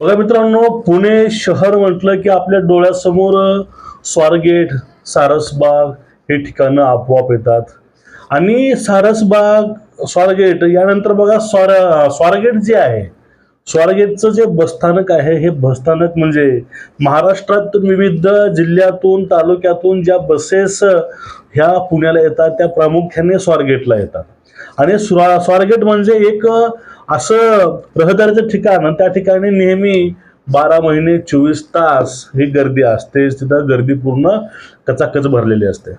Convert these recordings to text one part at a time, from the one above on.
बघा मित्रांनो पुणे शहर म्हटलं की आपल्या डोळ्यासमोर स्वारगेट सारसबाग हे ठिकाणं आपोआप येतात. आणि सारसबाग स्वारगेट यानंतर बघा स्वार स्वारगेट जे आहे स्वारगेटचं जे बसस्थानक आहे हे बसस्थानक म्हणजे महाराष्ट्रातून विविध जिल्ह्यातून तालुक्यातून ज्या बसेस ह्या पुण्याला येतात त्या प्रामुख्याने स्वारगेटला येतात. आणि स्वा स्वारगेट म्हणजे एक असं रहदारीचं ठिकाण त्या ठिकाणी नेहमी बारा महिने चोवीस तास ही गर्दी असते. तिथं गर्दी पूर्ण कचाकच भरलेली असते.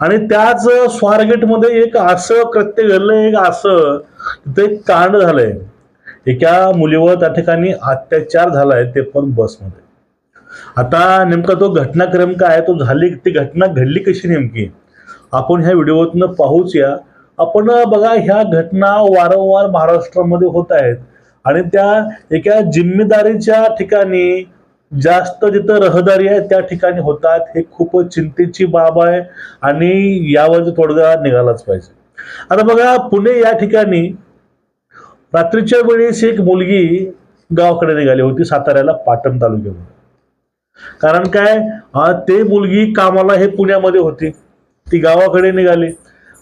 आणि त्याच स्वारगेटमध्ये एक असं कृत्य घडलंय एक असं तिथं एक कांड झालंय. एका मुलीवर त्या ठिकाणी अत्याचार झालाय ते पण बसमध्ये. आता नेमका तो घटनाक्रम काय तो झाली ती घटना घडली कशी नेमकी? आपण ह्या व्हिडिओतनं पाहूच या. आपण बघा ह्या घटना वारंवार महाराष्ट्रामध्ये होत आहेत. आणि त्या एका जिम्मेदारीच्या ठिकाणी जास्त जिथं रहदारी आहे त्या ठिकाणी होतात. हे खूप चिंतेची बाब आहे आणि यावर तोडगा निघालाच पाहिजे. आता बघा पुणे या ठिकाणी रात्रीच्या वेळेस एक मुलगी गावाकडे निघाली होती साताऱ्याला पाटण तालुक्यामध्ये. कारण काय? ते मुलगी कामाला हे पुण्यामध्ये होती. ती गावाकडे निघाली.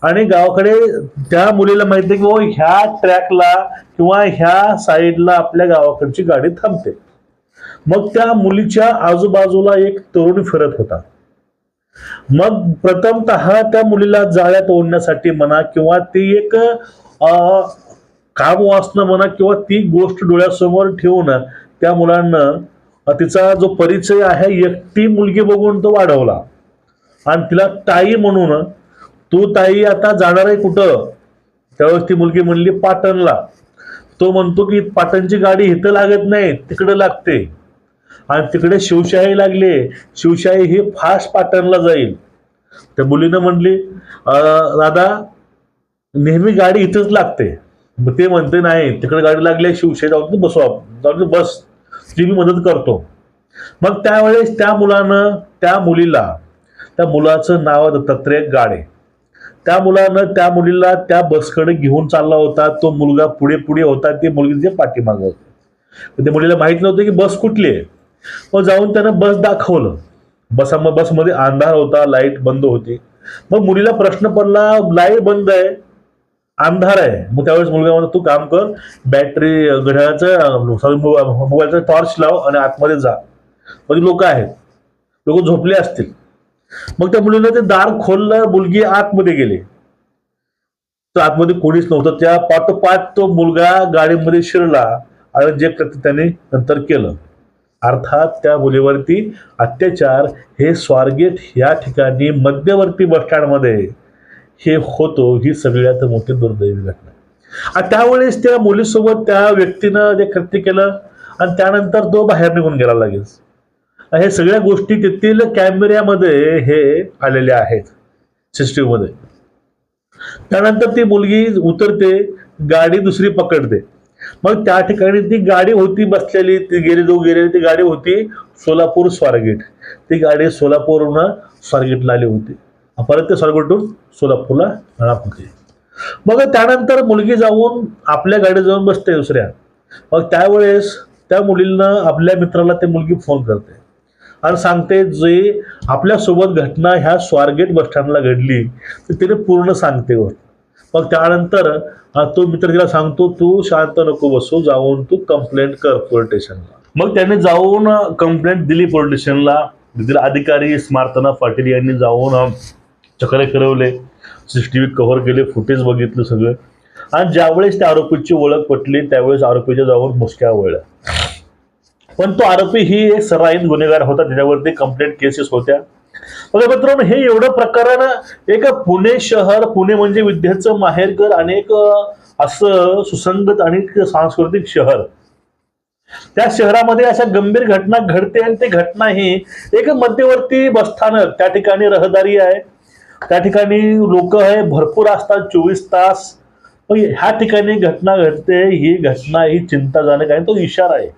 आणि गावाकडे त्या मुलीला माहिती आहे की हो ह्या ट्रॅकला किंवा ह्या साईडला आपल्या गावाकडची गाडी थांबते. मग त्या मुलीच्या आजूबाजूला एक तरुण फिरत होता. मग प्रथमत त्या मुलीला जाळ्यात ओढण्यासाठी म्हणा किंवा ती एक काम वाचणं म्हणा किंवा ती गोष्ट डोळ्यासमोर ठेवून त्या मुलांना तिचा जो परिचय आहे एकटी मुलगी बघून तो वाढवला. आणि तिला ताई म्हणून तू ताई आता जाणार आहे कुठं? त्यावेळेस ती मुलगी म्हणली पाटणला. तो म्हणतो की पाटणची गाडी इथं लागत नाही तिकडे लागते. आणि तिकडे शिवशाही लागली. शिवशाही ही फास्ट पाटणला जाईल. त्या मुलीनं म्हणली दादा नेहमी गाडी इथंच लागते. मग ते म्हणते नाही तिकडे गाडी लागली आहे, शिवशाही जाऊन तू बसू जाऊन बस. ती मी मदत करतो. मग त्यावेळेस त्या मुलानं त्या मुलीला त्या मुलाचं नाव दत्तात्रय गाडे. त्या मुलानं त्या मुलीला त्या बसकडे घेऊन चालला होता. तो मुलगा पुढे पुढे होता. ती मुलगी ते पाठीमागं होते. त्या मुलीला माहीत नव्हतं की बस कुठली आहे. मग जाऊन त्यानं बस दाखवलं. बसा बसमध्ये अंधार होता. लाइट बंद होती. मग मुलीला प्रश्न पडला लाइट बंद आहे. अंधार आहे. मग त्यावेळेस मुलगा म्हणतो तू काम कर. बॅटरी घड्याळाचं सॉरी मोबाईलचा टॉर्च लाव आणि आतमध्ये जा. मग लोक आहेत. लोक झोपले असतील. मग त्या मुलीनं ते दार खोललं मुलगी आतमध्ये गेली. तर आतमध्ये कोणीच नव्हतं. त्या पाठोपाठ तो मुलगा गाडीमध्ये शिरला आणि जे कृत्य त्याने नंतर केलं. अर्थात त्या मुलीवरती अत्याचार हे स्वारगेट या ठिकाणी मध्यवर्ती बसस्टँडमध्ये हे होतो ही सगळ्यात मोठी दुर्दैवी घटना. आणि त्यावेळेस त्या मुलीसोबत त्या व्यक्तीनं जे कृत्य केलं आणि त्यानंतर तो बाहेर निघून गेला लगेच. हे सगळ्या गोष्टी तेथील कॅमेऱ्यामध्ये हे आलेले आहेत सिस्टीममध्ये. मध्ये त्यानंतर ती मुलगी उतरते गाडी दुसरी पकडते. मग त्या ठिकाणी ती गाडी होती बसलेली ती गेली जो गेलेली ती गाडी होती सोलापूर स्वारगेट. ती गाडी सोलापूरवरून स्वारगेटला आली होती. परत ते स्वारगेटून सोलापूरला राहणार होती. मग त्यानंतर मुलगी जाऊन आपल्या गाडीत जाऊन बसते दुसऱ्या. मग त्यावेळेस त्या मुलींना आपल्या मित्राला ते मुलगी फोन करते. आणि सांगते जे आपल्यासोबत घटना ह्या स्वारगेट बसस्टँडला घडली तर तिने पूर्ण सांगते गोष्ट मग त्यानंतर तो मित्र तिला सांगतो तू शांत नको बसू जाऊन तू कंप्लेंट कर पोलीस स्टेशनला मग त्याने जाऊन कंप्लेंट दिली पोलीस स्टेशनला तिथील अधिकारी स्मार्तना पाटील यांनी जाऊन अं, सी टी व्ही कव्हर केले फुटेज बघितलं सगळं. आणि ज्यावेळेस त्या आरोपीची ओळख पटली त्यावेळेस आरोपीच्या जाऊन मुसक्या वळल्या. पण तो आरोपी ही एक सराईत गुन्हेगार होता त्याच्यावरती कंप्लेंट केसेस होत्या. बघा मित्रांनो हे एवढं प्रकरण एक पुणे शहर पुणे म्हणजे विद्येचं माहेरघर आणि एक असं सुसंगत आणि सांस्कृतिक शहर. त्या शहरामध्ये अशा गंभीर घटना घडते आणि ती घटना ही एक मध्यवर्ती बसस्थानक त्या ठिकाणी रहदारी आहे. त्या ठिकाणी लोक आहे भरपूर असतात चोवीस तास. ह्या ठिकाणी घटना घडते ही घटना ही चिंताजनक आहे तो इशारा आहे.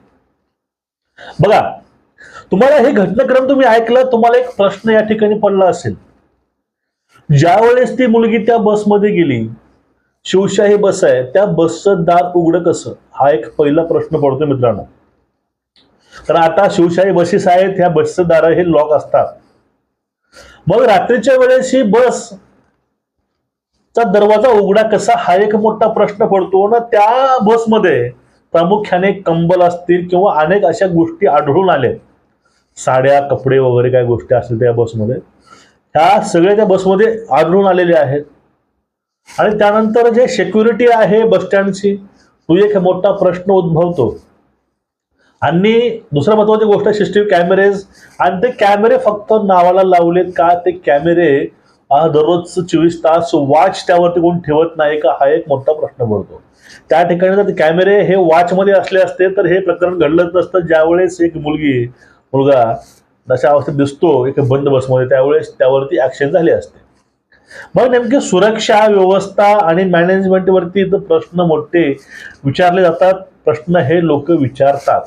बघा तुम्हाला हे घटनाक्रम तुम्ही ऐकलं तुम्हाला एक प्रश्न या ठिकाणी पडला असेल. ज्यावेळेस ती मुलगी त्या बसमध्ये गेली शिवशाही बस आहे त्या बसचं दार उघडं कसं? हा एक पहिला प्रश्न पडतो मित्रांनो. कारण आता शिवशाही बसेस आहेत ह्या बसचं दार हे लॉक असतात. मग रात्रीच्या वेळेस ही बस चा दरवाजा उघडा कसा? हा एक मोठा प्रश्न पडतो. ना त्या बसमध्ये प्रामुख्याने कंबल असतील किंवा अनेक अशा गोष्टी आढळून आल्या. साड्या कपडे वगैरे काय गोष्टी असतील त्या बसमध्ये. ह्या सगळ्या त्या बसमध्ये आढळून आलेल्या आहेत. आणि त्यानंतर जे सेक्युरिटी आहे बस स्टँडची तो एक मोठा प्रश्न उद्भवतो. आणि दुसरा महत्वाची गोष्ट सीसीटीव्ही कॅमेरेज आणि ते कॅमेरे फक्त नावाला लावलेत का? ते कॅमेरे दररोज चोवीस तास वॉच त्यावरती कोण ठेवत नाही का? हा एक मोठा प्रश्न पडतो. त्या ठिकाणी जर कॅमेरे हे वॉचमध्ये असले असते तर हे प्रकरण घडलंच नसतं. ज्यावेळेस एक मुलगी मुलगा अशा अवस्थेत दिसतो एक बंद बसमध्ये त्यावेळेस त्यावरती ॲक्शन झाली असते. मग नेमकी सुरक्षा व्यवस्था आणि मॅनेजमेंटवरती तर प्रश्न मोठे विचारले जातात. प्रश्न हे लोक विचारतात.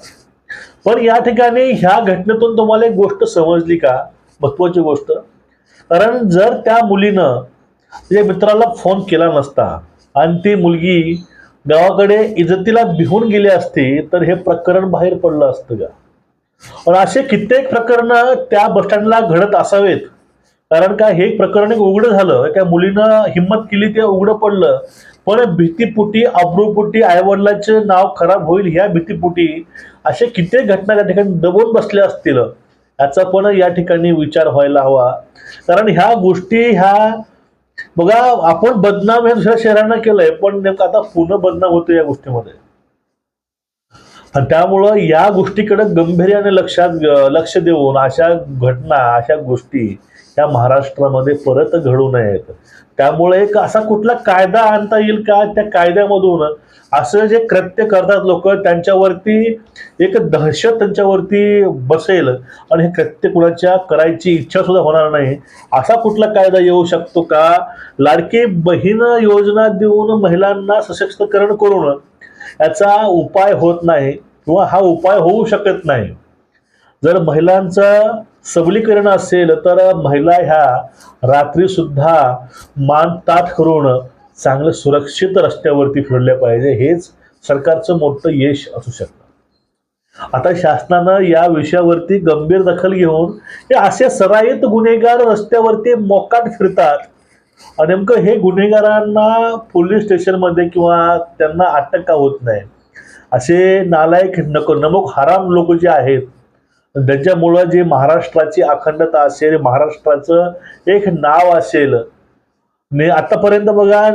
पण या ठिकाणी ह्या घटनेतून तुम्हाला एक गोष्ट समजली का? महत्वाची गोष्ट कारण जर त्या मुलीनं तिच्या मित्राला फोन केला नसता आणि ती मुलगी गावाकडे इज्जतीला भिहून गेली असती तर हे प्रकरण बाहेर पडलं असतं का पण असे कित्येक प्रकरण त्या बसस्टँडला घडत असावेत. कारण का हे प्रकरण एक उघडं झालं एका मुलीनं हिंमत केली ते उघडं पडलं. पण भीतीपोटी अब्रूपोटी आईवडिलाचे नाव खराब होईल ह्या भीतीपोटी असे कित्येक घटना त्या ठिकाणी दबून बसल्या असतील. याचा पण या ठिकाणी विचार व्हायला हवा. कारण ह्या गोष्टी ह्या बघा आपण बदनाम हे दुसऱ्या शहरांना केलंय पण नेमकं आता पुन्हा बदनाम होतो या गोष्टीमध्ये. आणि त्यामुळं या गोष्टीकडे गंभीर्याने लक्षात लक्ष देऊन अशा घटना अशा गोष्टी ह्या महाराष्ट्रामध्ये परत घडू नयेत. त्यामुळे एक असा कुठला कायदा आणता येईल का? त्या कायद्यामधून असं जे कृत्य करतात लोक त्यांच्यावरती एक दहशत त्यांच्यावरती बसेल आणि हे कृत्य कुणाच्या करायची इच्छा सुद्धा होणार नाही. असा कुठला कायदा येऊ शकतो का? लाडकी बहीण योजना देऊन महिलांना सशक्तीकरण करून याचा उपाय होत नाही किंवा हा उपाय होऊ शकत नाही. जर महिलांचं सबलीकरण असेल तर महिला ह्या रात्रीसुद्धा मान ताठ करून चांगलं सुरक्षित रस्त्यावरती फिरल्या पाहिजे. हेच सरकारचं मोठं यश असू शकतं. आता शासनानं या विषयावरती गंभीर दखल घेऊन हे असे सराईत गुन्हेगार रस्त्यावरती मोकाट फिरतात. आणि नेमकं हे गुन्हेगारांना पोलीस स्टेशनमध्ये किंवा त्यांना अटक का होत नाही? असे नालायक नको नमक हराम लोक जे आहेत त्याच्यामुळं जे महाराष्ट्राची अखंडता असेल महाराष्ट्राचं एक नाव असेल ने आतापर्यंत बघा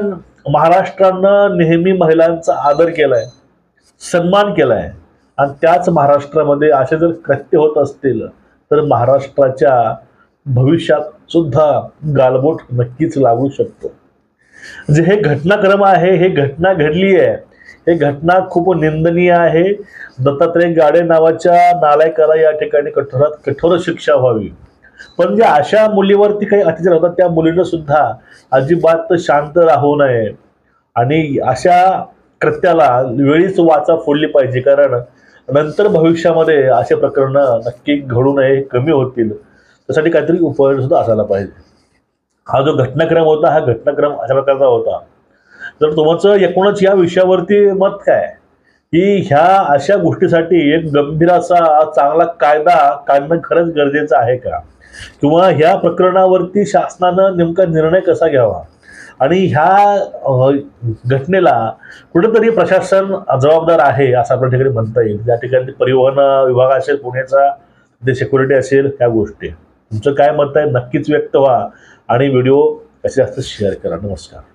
महाराष्ट्रानं नेहमी महिलांचा आदर केलाय सन्मान केलाय. आणि त्याच महाराष्ट्रामध्ये असे जर कृत्य होत असतील तर महाराष्ट्राच्या भविष्यात सुद्धा गालबोट नक्कीच लागू शकतो. जे हे घटनाक्रम आहे हे घटना घडली आहे हे घटना खूप निंदनीय आहे. दत्तात्रय गाडे नावाच्या नालायकाला या ठिकाणी कठोरात कठोर शिक्षा व्हावी. पण जे अशा मुलीवरती काही अत्याचार होतात त्या मुलीनं सुद्धा अजिबात शांत राहू नये. आणि अशा कृत्याला वेळीच वाचा फोडली पाहिजे. कारण नंतर भविष्यामध्ये असे प्रकरण नक्की घडू नये कमी होतील. त्यासाठी काहीतरी उपाय सुद्धा असायला पाहिजे. हा जो घटनाक्रम होता हा घटनाक्रम अशा प्रकारचा होता. तर तुमचं एकूणच या विषयावरती मत काय? की ह्या अशा गोष्टीसाठी एक गंभीर असा चांगला कायदा काढणं खरंच गरजेचं आहे का? किंवा ह्या प्रकरणावरती शासनानं नेमका निर्णय कसा घ्यावा? आणि ह्या घटनेला कुठेतरी प्रशासन जबाबदार आहे असं आपल्या ठिकाणी म्हणता येईल. या ठिकाणी परिवहन विभाग असेल पुण्याचा जे सिक्युरिटी असेल ह्या गोष्टी. तुमचं काय मत आहे नक्कीच व्यक्त व्हा आणि व्हिडिओ जास्तीत जास्त शेअर करा. नमस्कार.